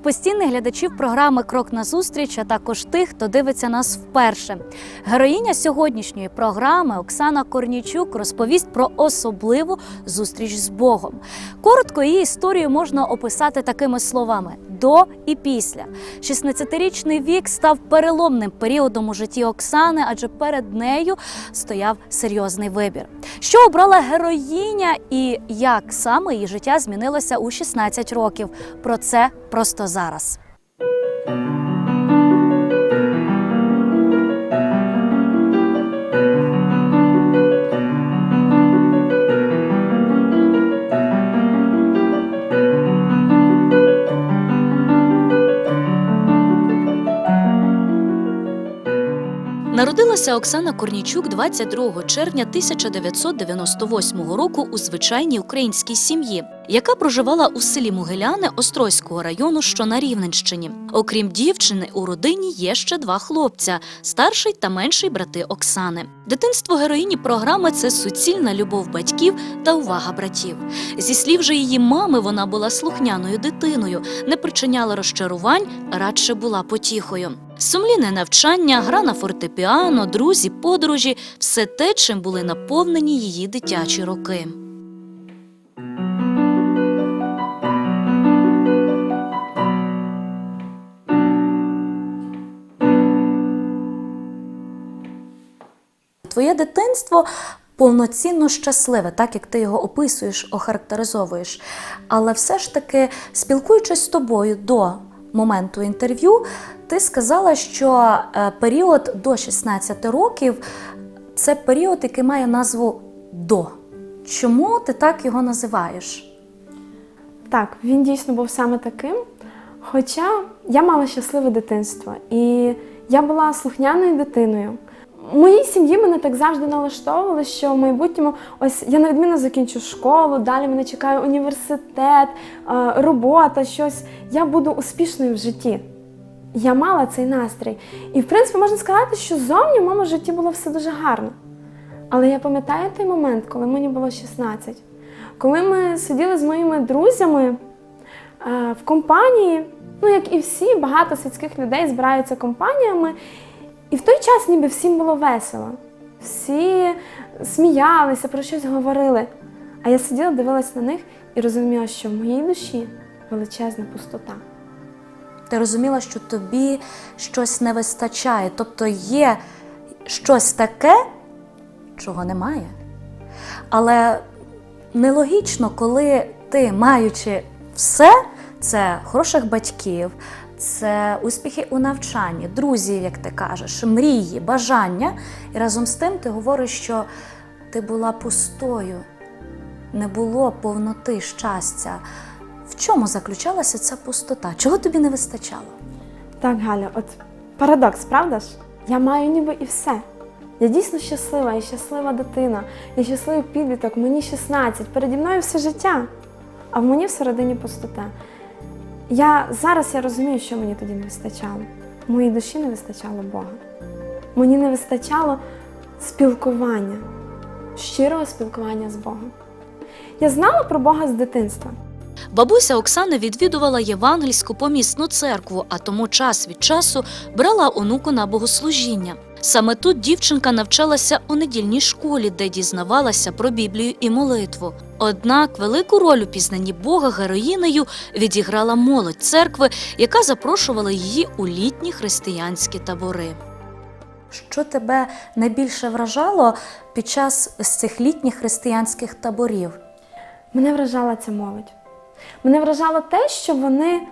постійних глядачів програми Крок на зустріч, а також тих, хто дивиться нас вперше. Героїня сьогоднішньої програми Оксана Корнічук розповість про особливу зустріч з Богом. Коротко її історію можна описати такими словами: до і після. 16-річний вік став переломним періодом у житті Оксани, адже перед нею стояв серйозний вибір. Що обрала героїня і як саме її життя змінилося у 16 років? Про це просто зараз. Народилася Оксана Корнічук 22 червня 1998 року у звичайній українській сім'ї, яка проживала у селі Могиляне Острозького району, що на Рівненщині. Окрім дівчини, у родині є ще два хлопця старший та менший брати Оксани. Дитинство героїні програми це суцільна любов батьків та увага братів. Зі слів же її мами, вона була слухняною дитиною, не причиняла розчарувань, радше була потіхою. Сумлінне навчання, гра на фортепіано, друзі, подорожі все те, чим були наповнені її дитячі роки. Твоє дитинство повноцінно щасливе, так як ти його описуєш, охарактеризовуєш. Але все ж таки, спілкуючись з тобою до моменту інтерв'ю, ти сказала, що е, період до 16 років це період, який має назву до. Чому ти так його називаєш? Так, він дійсно був саме таким. Хоча я мала щасливе дитинство і я була слухняною дитиною. Моїй сім'ї мене так завжди налаштовували, що в майбутньому ось я неодмінно закінчу школу, далі мене чекає університет, е, робота, щось. Я буду успішною в житті. Я мала цей настрій. І, в принципі, можна сказати, що зовні в моєму житті було все дуже гарно. Але я пам'ятаю той момент, коли мені було 16, коли ми сиділи з моїми друзями е, в компанії, ну як і всі, багато світських людей збираються компаніями, і в той час ніби всім було весело. Всі сміялися, про щось говорили. А я сиділа, дивилась на них і розуміла, що в моїй душі величезна пустота. Ти розуміла, що тобі щось не вистачає, тобто є щось таке, чого немає. Але нелогічно, коли ти, маючи все, це хороших батьків, це успіхи у навчанні, друзів, як ти кажеш, мрії, бажання, і разом з тим ти говориш, що ти була пустою, не було повноти щастя. В чому заключалася ця пустота? Чого тобі не вистачало? Так, Галя, от парадокс, правда ж? Я маю ніби і все. Я дійсно щаслива, я щаслива дитина, я щасливий підліток, мені 16, переді мною все життя, а в мені всередині пустота. Я зараз я розумію, що мені тоді не вистачало. Моїй душі не вистачало Бога. Мені не вистачало спілкування, щирого спілкування з Богом. Я знала про Бога з дитинства. Бабуся Оксана відвідувала євангельську помісну церкву, а тому час від часу брала онуку на богослужіння. Саме тут дівчинка навчалася у недільній школі, де дізнавалася про Біблію і молитву. Однак велику роль у пізнанні Бога героїнею відіграла молодь церкви, яка запрошувала її у літні християнські табори. Що тебе найбільше вражало під час цих літніх християнських таборів? Мене вражала ця молодь. Мене вражало те, що вони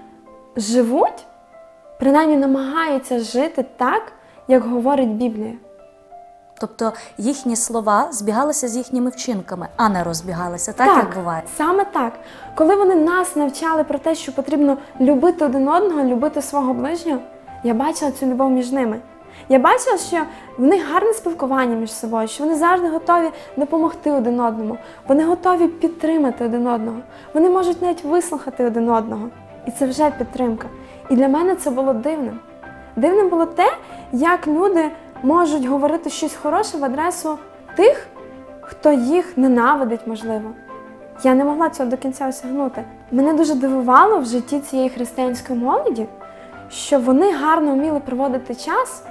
живуть, принаймні намагаються жити так, як говорить Біблія. Тобто їхні слова збігалися з їхніми вчинками, а не розбігалися, так, як буває. Саме так. Коли вони нас навчали про те, що потрібно любити один одного, любити свого ближнього, я бачила цю любов між ними. Я бачила, що в них гарне спілкування між собою, що вони завжди готові допомогти один одному, вони готові підтримати один одного, вони можуть навіть вислухати один одного. І це вже підтримка. І для мене це було дивним. Дивним було те, як люди можуть говорити щось хороше в адресу тих, хто їх ненавидить, можливо. Я не могла цього до кінця осягнути. Мене дуже дивувало в житті цієї християнської молоді, що вони гарно вміли проводити час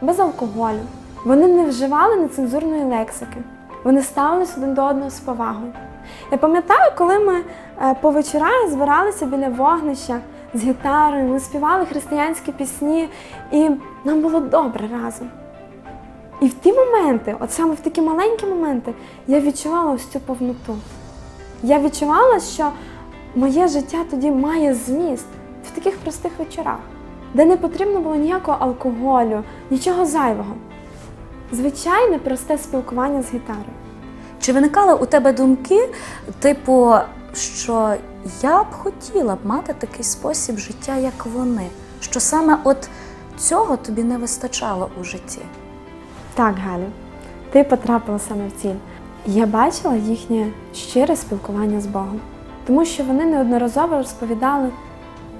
без алкоголю. Вони не вживали нецензурної лексики. Вони ставились один до одного з повагою. Я пам'ятаю, коли ми е, по вечорах збиралися біля вогнища з гітарою, ми співали християнські пісні, і нам було добре разом. І в ті моменти, от саме в такі маленькі моменти, я відчувала ось цю повноту. Я відчувала, що моє життя тоді має зміст в таких простих вечорах, де не потрібно було ніякого алкоголю, нічого зайвого. Звичайне просте спілкування з гітарою. Чи виникали у тебе думки, типу, що я б хотіла б мати такий спосіб життя, як вони? Що саме от цього тобі не вистачало у житті? Так, Галю, ти потрапила саме в ціль. Я бачила їхнє щире спілкування з Богом, тому що вони неодноразово розповідали,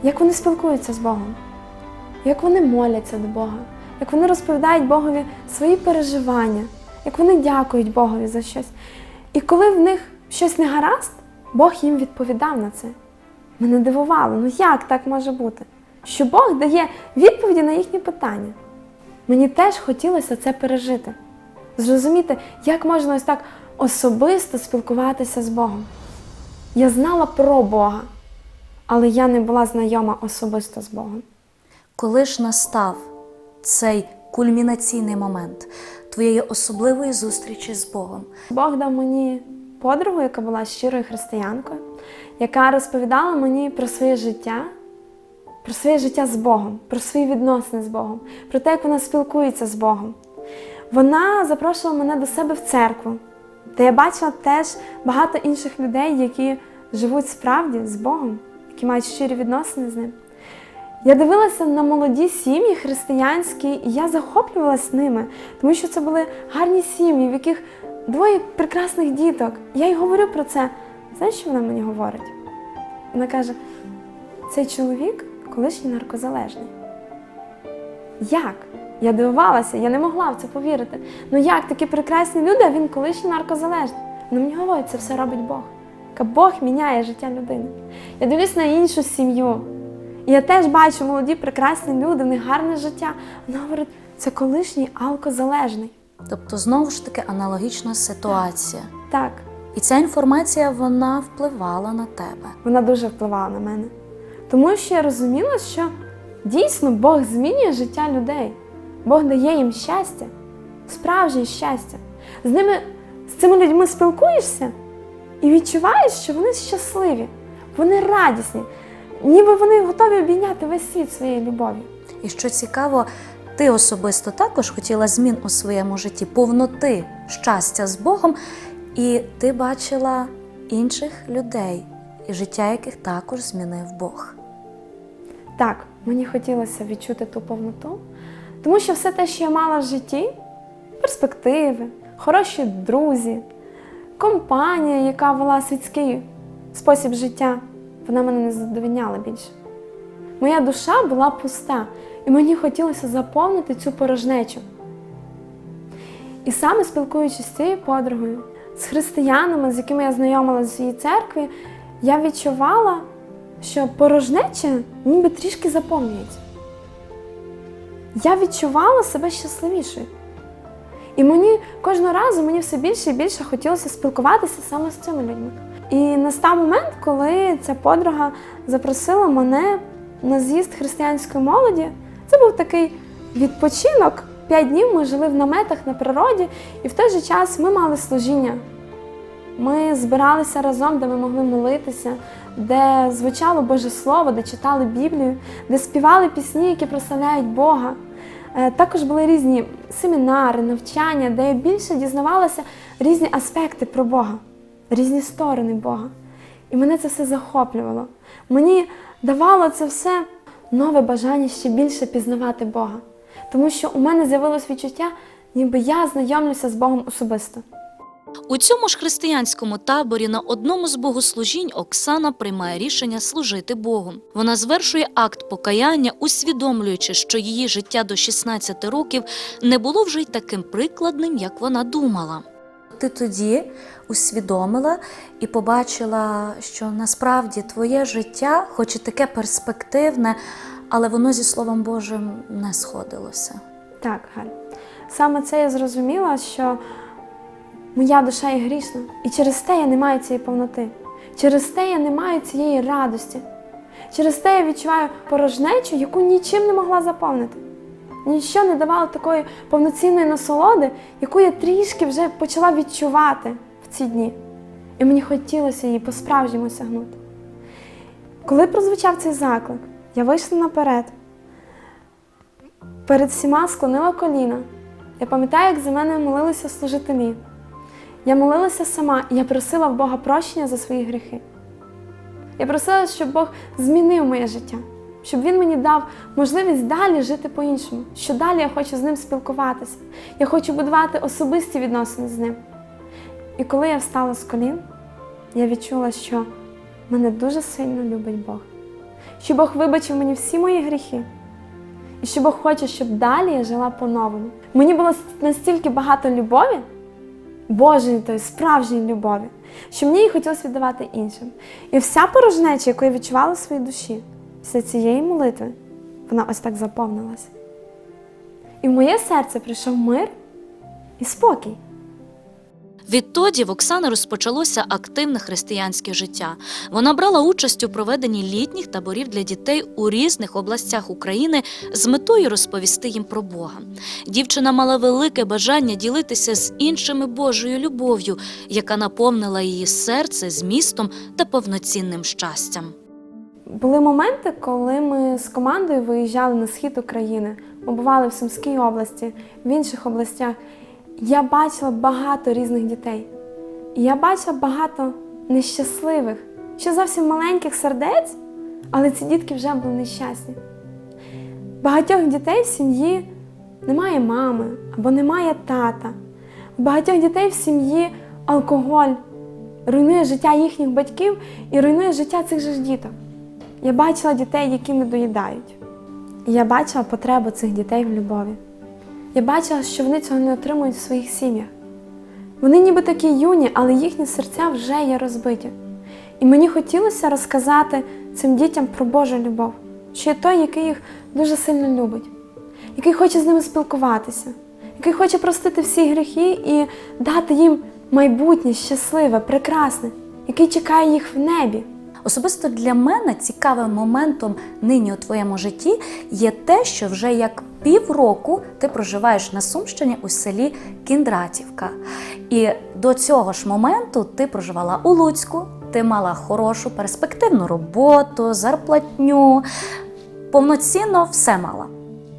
як вони спілкуються з Богом, як вони моляться до Бога, як вони розповідають Богові свої переживання, як вони дякують Богові за щось. І коли в них щось не гаразд, Бог їм відповідав на це. Мене дивувало, ну як так може бути? Що Бог дає відповіді на їхні питання. Мені теж хотілося це пережити. Зрозуміти, як можна ось так особисто спілкуватися з Богом. Я знала про Бога, але я не була знайома особисто з Богом. Коли ж настав цей кульмінаційний момент твоєї особливої зустрічі з Богом? Бог дав мені подругу, яка була щирою християнкою, яка розповідала мені про своє життя, про своє життя з Богом, про свої відносини з Богом, про те, як вона спілкується з Богом. Вона запрошувала мене до себе в церкву, де я бачила теж багато інших людей, які живуть справді з Богом, які мають щирі відносини з ним. Я дивилася на молоді сім'ї християнські, і я захоплювалась ними, тому що це були гарні сім'ї, в яких двоє прекрасних діток. Я й говорю про це. Знаєш, що вона мені говорить? Вона каже: цей чоловік колишній наркозалежний. Як? Я дивувалася, я не могла в це повірити. Ну як такі прекрасні люди, а він колишній наркозалежний? Вона мені говорить, це все робить Бог. Бог міняє життя людини. Я дивлюсь на іншу сім'ю. Я теж бачу молоді, прекрасні люди, в них гарне життя. Вона говорить, це колишній алкозалежний. Тобто, знову ж таки, аналогічна ситуація. Так, І ця інформація вона впливала на тебе. вона дуже впливала на мене. Тому що я розуміла, що дійсно Бог змінює життя людей. Бог дає їм щастя, справжнє щастя. З ними, з цими людьми спілкуєшся і відчуваєш, що вони щасливі, вони радісні, ніби вони готові обійняти весь світ своєю любов'ю. І що цікаво, ти особисто також хотіла змін у своєму житті, повноти щастя з Богом, і ти бачила інших людей, і життя яких також змінив Бог. Так, мені хотілося відчути ту повноту, тому що все те, що я мала в житті, перспективи, хороші друзі, компанія, яка вела світський спосіб життя, вона мене не задовільняла більше. Моя душа була пуста, і мені хотілося заповнити цю порожнечу. І саме спілкуючись з цією подругою, з християнами, з якими я знайомилася в цій церкві, я відчувала, що порожнеча ніби трішки заповнюється. Я відчувала себе щасливішою. І мені кожного разу мені все більше і більше хотілося спілкуватися саме з цими людьми. І настав момент, коли ця подруга запросила мене на з'їзд християнської молоді. Це був такий відпочинок. П'ять днів ми жили в наметах на природі, і в той же час ми мали служіння. Ми збиралися разом, де ми могли молитися, де звучало Боже Слово, де читали Біблію, де співали пісні, які прославляють Бога. Е, Також були різні семінари, навчання, де я більше дізнавалася різні аспекти про Бога, різні сторони Бога. І мене це все захоплювало. Мені давало це все нове бажання ще більше пізнавати Бога. Тому що у мене з'явилось відчуття, ніби я знайомлюся з Богом особисто. У цьому ж християнському таборі на одному з богослужінь Оксана приймає рішення служити Богу. Вона звершує акт покаяння, усвідомлюючи, що її життя до 16 років не було вже й таким прикладним, як вона думала. Ти тоді усвідомила і побачила, що насправді твоє життя, хоч і таке перспективне, але воно зі Словом Божим не сходилося. Так, Галь. Саме це я зрозуміла, що моя душа є грішна, і через те я не маю цієї повноти. Через те я не маю цієї радості. Через те я відчуваю порожнечу, яку нічим не могла заповнити. Ніщо не давало такої повноцінної насолоди, яку я трішки вже почала відчувати в ці дні. І мені хотілося її по-справжньому сягнути. Коли прозвучав цей заклик, я вийшла наперед, перед всіма склонила коліна. Я пам'ятаю, як за мене молилися служителі. Я молилася сама, і я просила в Бога прощення за свої гріхи. Я просила, щоб Бог змінив моє життя, щоб Він мені дав можливість далі жити по-іншому, що далі я хочу з ним спілкуватися. Я хочу будувати особисті відносини з ним. І коли я встала з колін, я відчула, що мене дуже сильно любить Бог, що Бог вибачив мені всі мої гріхи. І що Бог хоче, щоб далі я жила по-новому. Мені було настільки багато любові, Божої тої справжньої любові, що мені її хотілося віддавати іншим. І вся порожнеча, яку я відчувала в своїй душі, після цієї молитви, вона ось так заповнилася. І в моє серце прийшов мир і спокій. Відтоді в Оксани розпочалося активне християнське життя. Вона брала участь у проведенні літніх таборів для дітей у різних областях України з метою розповісти їм про Бога. Дівчина мала велике бажання ділитися з іншими Божою любов'ю, яка наповнила її серце змістом та повноцінним щастям. Були моменти, коли ми з командою виїжджали на схід України. Ми бували в Сумській області, в інших областях. Я бачила багато різних дітей. Я бачила багато нещасливих, ще зовсім маленьких сердець, але ці дітки вже були нещасні. Багатьох дітей в сім'ї немає мами або немає тата. Багатьох дітей в сім'ї алкоголь руйнує життя їхніх батьків і руйнує життя цих же ж діток. Я бачила дітей, які не доїдають. Я бачила потребу цих дітей в любові. Я бачила, що вони цього не отримують в своїх сім'ях. Вони ніби такі юні, але їхні серця вже є розбиті. І мені хотілося розказати цим дітям про Божу любов, що є той, який їх дуже сильно любить, який хоче з ними спілкуватися, який хоче простити всі гріхи і дати їм майбутнє, щасливе, прекрасне, який чекає їх в небі. Особисто для мене цікавим моментом нині у твоєму житті є те, що вже як півроку ти проживаєш на Сумщині у селі Кіндратівка. І до цього ж моменту ти проживала у Луцьку, ти мала хорошу перспективну роботу, зарплатню, повноцінно все мала.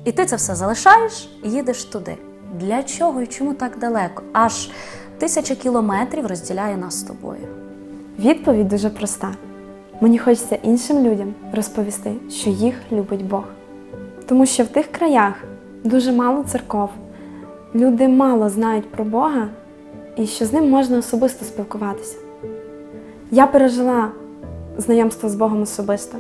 І ти це все залишаєш і їдеш туди. Для чого і чому так далеко? Аж тисяча кілометрів розділяє нас з тобою. Відповідь дуже проста. Мені хочеться іншим людям розповісти, що їх любить Бог. Тому що в тих краях дуже мало церков, люди мало знають про Бога і що з ним можна особисто спілкуватися. Я пережила знайомство з Богом особисто,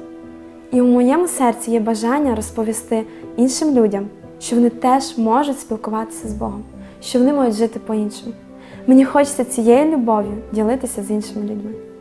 і у моєму серці є бажання розповісти іншим людям, що вони теж можуть спілкуватися з Богом, що вони можуть жити по-іншому. Мені хочеться цією любов'ю ділитися з іншими людьми.